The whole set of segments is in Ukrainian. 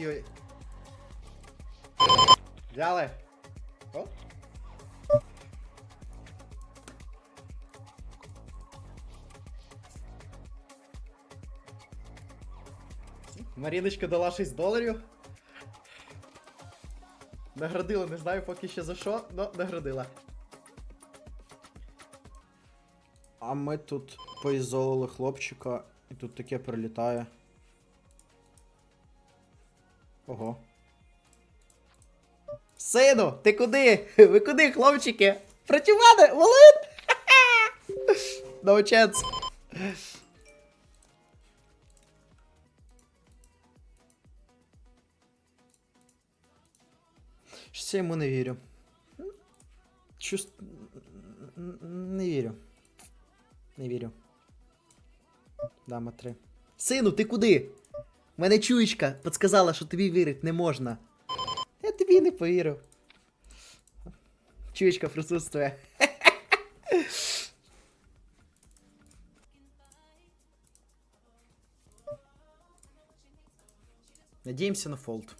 Ой-ой-ой. Взяли. Маріночка дала 6 доларів. Наградила, не знаю поки що за що, но наградила. А ми тут поізолили хлопчика, і тут таке прилітає. Ого. Сину, ти куди? Ви куди, хлопчики? Проти мене, Волин? No chance. Щось я йому не вірю. Чувств... Не вірю. Не вірю. Дама 3. Сину, ти куди? Мене чуєчка підсказала, що тобі вірити не можна. Я тобі не повірив. Чуєчка присутствує. Надіємося на фолд.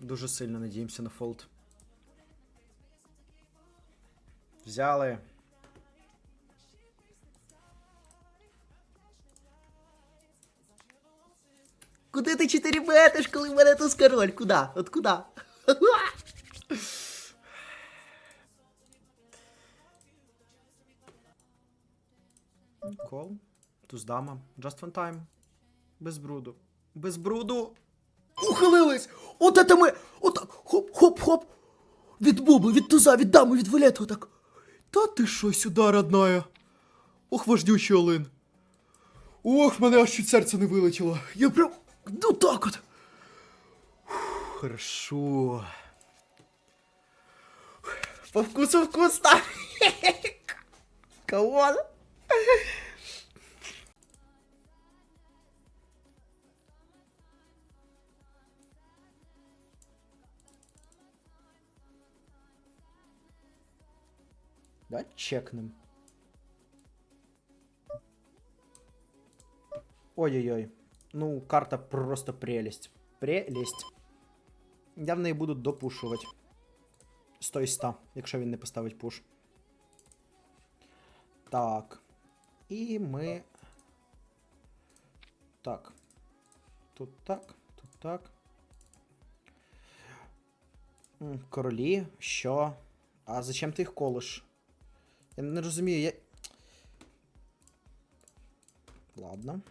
Дуже сильно надіємося на фолд. Взяли. Куди ти 4 метиш, коли в мене туз король? Куда? От куда? Кол. Туз дама. Just one time. Без бруду. Без бруду. Ухилились! От это ми! Отак! Хоп-хоп-хоп! Від бубли, від туза, від дами, від валету, отак. Та ти що сюди, родная? Ох, вождючий олин. Ох, мене аж чуть серце не вилетіло. Я прям. Ну так от. Фух, Хорошо. По вкусу вкусно. Кого? Давай чекнем. Ой-ой-ой. Ну, карта просто прелесть. Прелесть. Я в неї буду допушувати. 100 із 100, якщо він не поставить пуш. Так. І ми. Так. Тут так, тут так. Королі, що? А зачем ти їх колиш? Я не розумію, я. Ладно.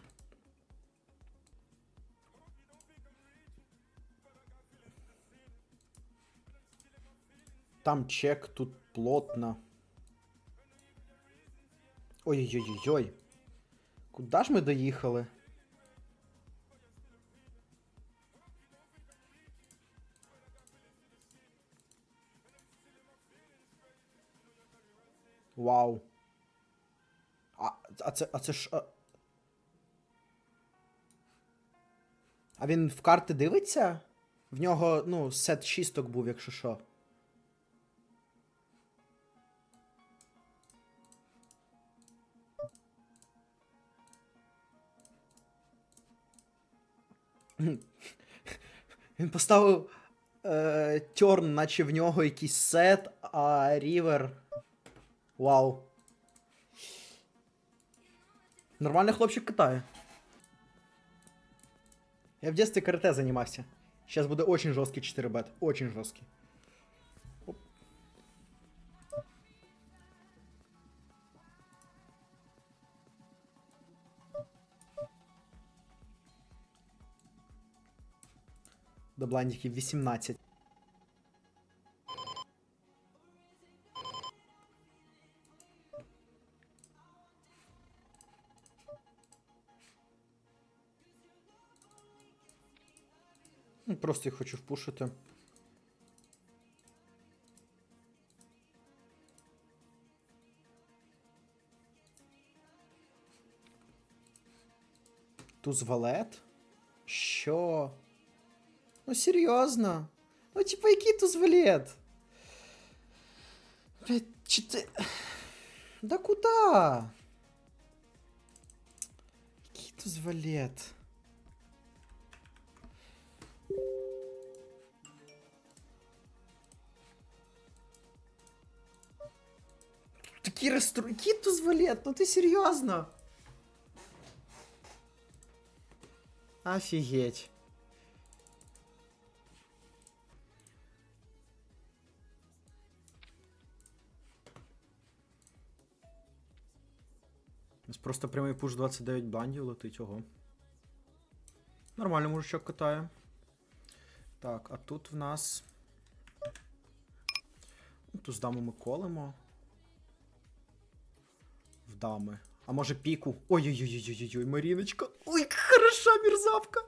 Там чек, тут плотно. Ой-ой-ой-ой. Куда ж ми доїхали? Вау. А, а це, а це ж. А... а він в карти дивиться? В нього, ну, сет шісток був, якщо що. Він поставив е, тьорн, наче в нього якийсь сет, а рівер. Вау. Нормальний хлопчик катає. Я в детстве карате занимался. Сейчас буде очень жесткий 4 бет. Очень жесткий. До блайндиків 18. Ну, Просто їх хочу впушити. Туз валет? Що? Ну серьезно, Ну, типа, який тут валет? Блять, чи. Да куда? Який тут валет? Такие расстройки, тут валет? Ну ты серьезно? Офігеть. У нас просто прямий пуш 29 бландів летить, ого. Нормально мужичок катає. Так, а тут в нас. Ну, Тут з дами ми колемо. В дами. А може піку? Ой-ой-ой-ой-ой, Маріночка. Ой, хороша мерзавка.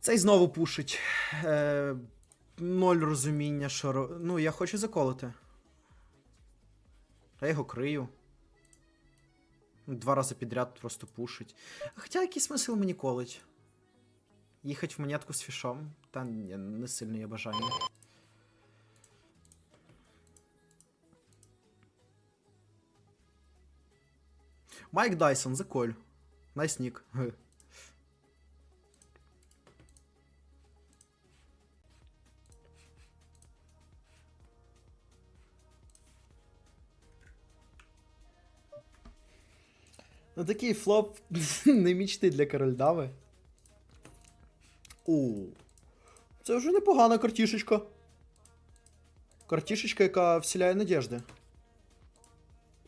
Цей знову пушить. Е, ноль розуміння, що. Ну, я хочу заколити. Я його крию. Два рази підряд просто пушить. Хоча який смисл мені колить? Їхати в монетку з фішом? Та не сильно є бажання. Майк Дайсон, заколь. Найснік. Ге. Ну такий флоп не мічти для корольдави. У. Це вже непогана картішечка. Картішечка, яка вселяє надежди.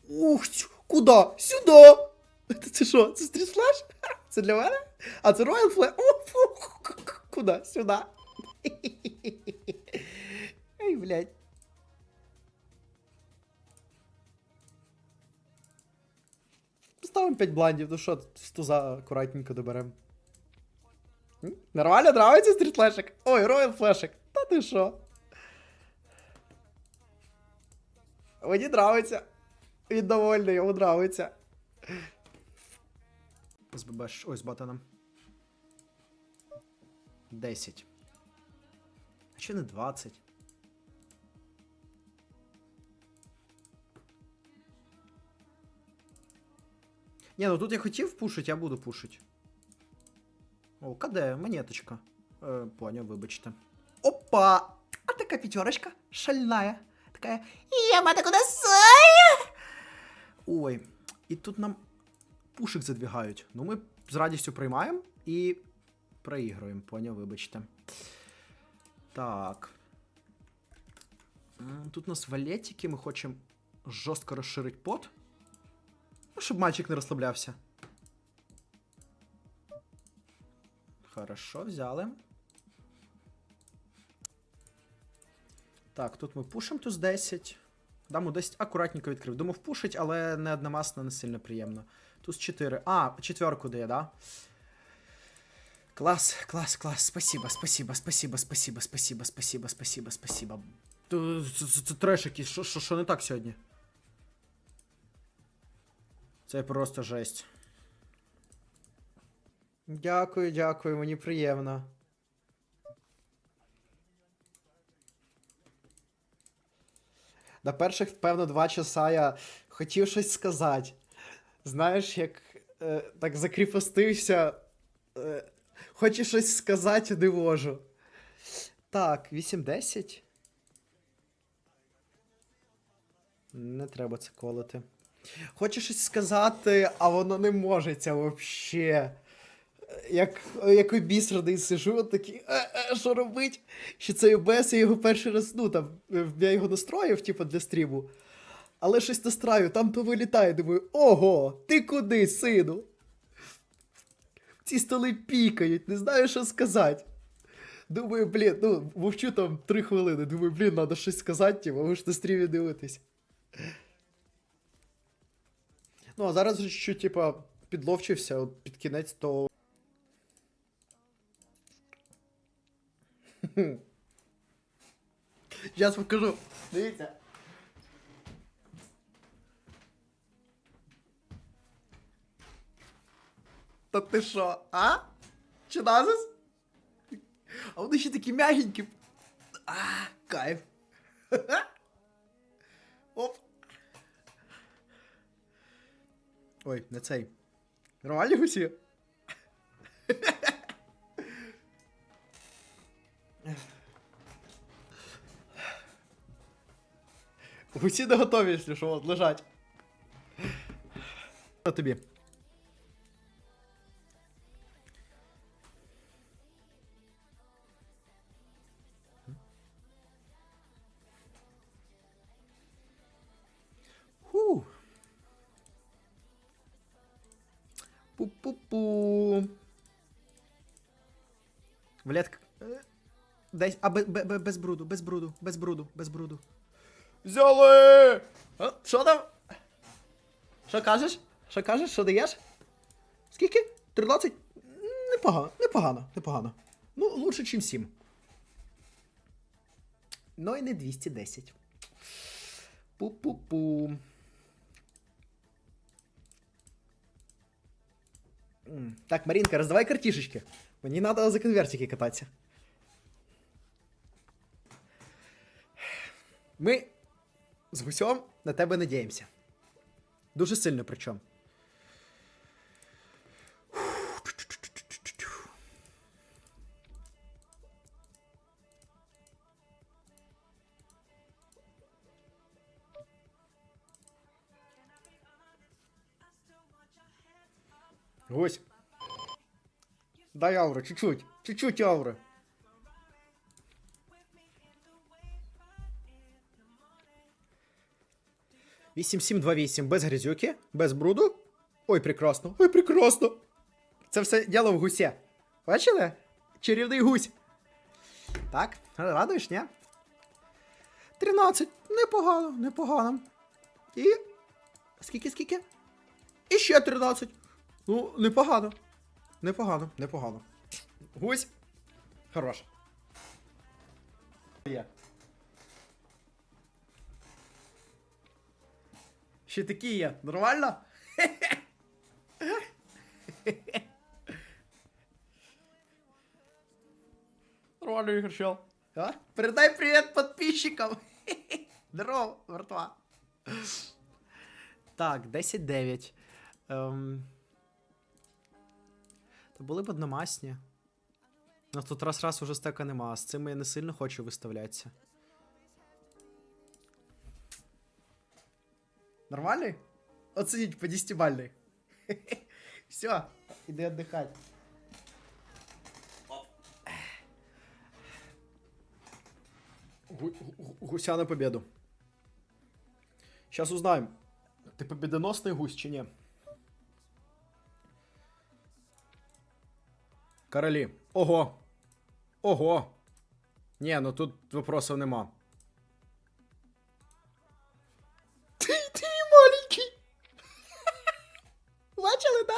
Ух, куда? Сюди! Це, що? Це стріт флеш? Це для мене? А це Royal Flash? Куда? Сюди. Ай, блядь. Поставимо 5 бландів, ну що, з туза акуратненько доберемо. Нормально нравиться стрітлешик? Ой, Royal флешик. Та ти що? Мені нравиться. Він довольний, йому нравиться. З ББш, ой, з батаном. 10. А чи не 20? Ні, ну тут я хотів пушить, я буду пушить. О, КД, монеточка. Е, поняв, вибачте. Опа! А така пятерочка шальная. Такая. Я мата куда Ой, і тут нам пушик задвігають. Ну, ми з радістю приймаємо і проігруємо, поняв, вибачте. Так. Тут у нас валетики, ми хочемо жорстко розширити пот. Ну, щоб мальчик не розслаблявся. Хорошо, взяли. Так, тут ми пушимо туз 10. Даму 10 акуратненько відкрив. Думав пушить, але не одномасно, не сильно приємно. Туз 4. А, четверку дає, да? Клас, клас, клас. Спасибо, спасибо, спасибо, спасибо, спасибо, спасибо, спасибо, спасибо. Це, це, це треш якийсь. Що, що, що не так сьогодні? Це просто жесть. Дякую, дякую, мені приємно. На перших, певно, два часа я хотів щось сказати. Знаєш, як е, так закріпостився. Е, хочу щось сказати, не можу. Так, 8-10. Не треба це колити. Хочу щось сказати, а воно не можеться взагалі. Як, як обісраний сижу, такий, е, е, що робить? Що цей ОБС, я його перший раз, ну там, е, я його настроїв, типу, для стріму. Але щось настраю, там то вилітає, думаю, ого, ти куди, сину? Ці столи пікають, не знаю, що сказати. Думаю, блін, ну, мовчу там три хвилини. Думаю, блін, треба щось сказати, типу, ви на стрімі дивитесь. Ну, а зараз же що, типа, підловчився під кінець, то. Зараз покажу. Дивіться. Та ти що, а? Чи назис? А вони ще такі м'ягенькі. А, кайф. Оп. Ой, не цей. Нормальні усі? Усі не готові, якщо що, лежать. На тобі. Пу-пу-пу. Валетка. е, Десь. А, бе- бе- бе- без бруду, без бруду, без бруду, без бруду. Взяли! А, Що там? Що кажеш? Що кажеш? Що даєш? Скільки? 13? Непогано, непогано, непогано. Ну, лучше, ніж 7. Ну і не 210. Пу-пу-пу. Так, Маринка, раздавай картишечки. Мені надо за конвертики кататься. Ми з гусьом на тебе надіємося. Дуже сильно причому. Гусь. Дай ауру, чуть-чуть. Чуть-чуть ауры. Вісім, сім, два, вісім. Без грязюки, без бруду. Ой, прекрасно. Ой, прекрасно. Це все діло в гусі. Бачили? Чарівний гусь. Так, радуєш, ні? 13. Непогано, непогано. І. Скільки, скільки? І ще 13. Ну, непогано. Непогано, непогано. Гусь. Хорош. Є. Ще такі є. Нормально? Нормально, Ігор Щел. А? Передай привет подписчикам. Здорово, братва. Так, 10-9. Ем... Та були б одномасні. Ну тут раз-раз уже стека нема, а з цим я не сильно хочу виставлятися. Нормальний? Оценіть по 10 бальний. Все, іди отдыхать. Гу- гу- Гуся на победу. Сейчас узнаем, ты победоносный гусь чи ні? Королі. Ого. Ого. Ні, ну тут вопросов нема. Ти, ти маленький. Бачили, да?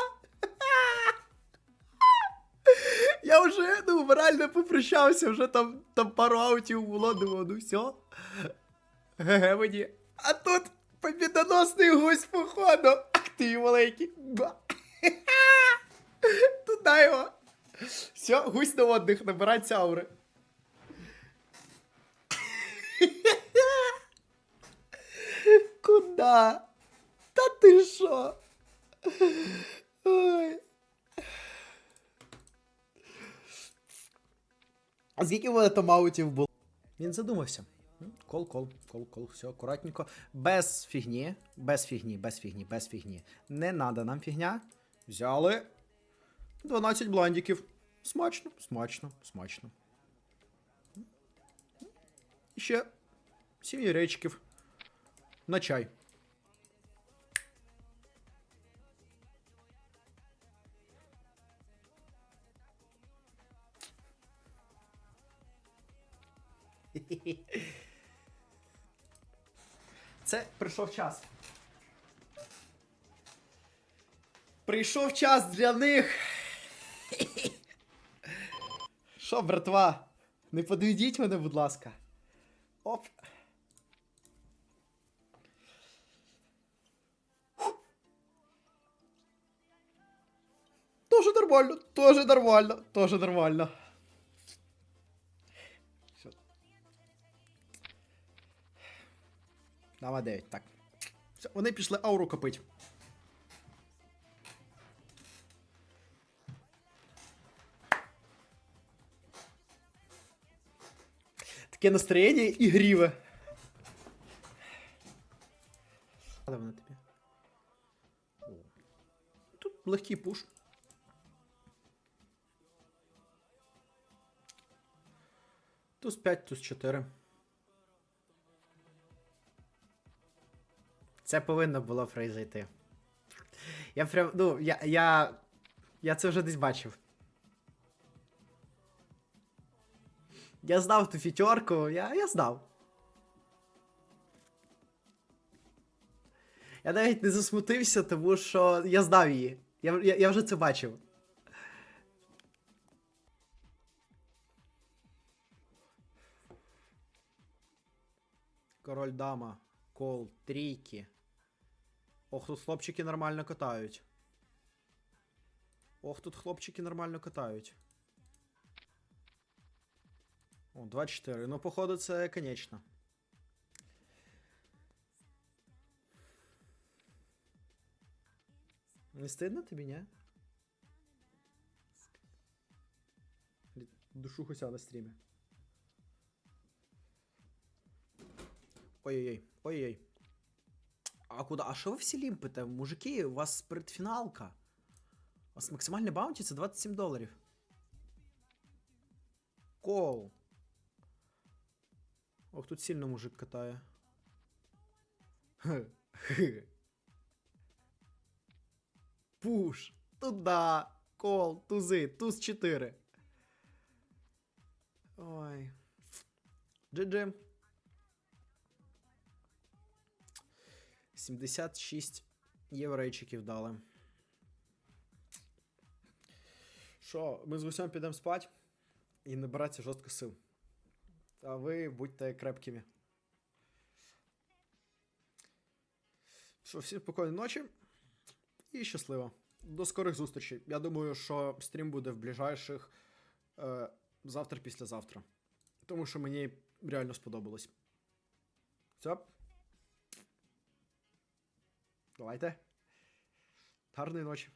Я вже, ну, реально попрощався, вже там, там пару аутів було, думав, ну все. Ге-ге мені. А тут побідоносний гусь походу. Ах ти маленький. Туда його. Все, гусь на отдых, набирать аури. Куда? Та ти що? Ой. А скільки в мене там аутів було? Він задумався. Кол, кол, кол, кол, все, акуратненько. Без фігні, без фігні, без фігні, без фігні. Не надо нам фігня. Взяли 12 бландиків. Смачно, смачно, смачно. І ще 7 яєчків. На чай. Це прийшов час. Прийшов час для них. Що, братва? Не подведіть мене, будь ласка. Оп. Тоже нормально, тоже нормально, тоже нормально. Всё. Дама 9, так. Все, вони пішли ауру копить. Таке настроєння ігріве. Але вона тобі. Тут легкий пуш. Туз 5, туз 4. Це повинно було произойти. Я прям, ну, я, я, я це вже десь бачив. Я знав ту фітерку, я, я знав. Я навіть не засмутився, тому що я знав її. Я, я, я вже це бачив. Король дама, кол, трійки. Ох, тут хлопчики нормально катають. Ох, тут хлопчики нормально катають. О, 2-4. Ну, походу, це конечно. Не стидно тобі, ні? Душу хуся на стрімі. Ой-ой-ой, ой-ой. А куда? А що ви всі лімпите? Мужики, у вас предфіналка. У вас максимальний баунті це 27 доларів. Кол. Ох, тут сильно мужик катає. Пуш. Туда. Кол, тузи, туз 4. Ой. GG. 76 єврейчиків дали. Що, ми з гусем підемо спать і набиратися жорстко сил. А ви будьте крепкими. Що, всім спокійної ночі і щасливо. До скорих зустрічей. Я думаю, що стрім буде в ближайших е, завтра-післязавтра. Тому що мені реально сподобалось. Все. Давайте. Гарної ночі.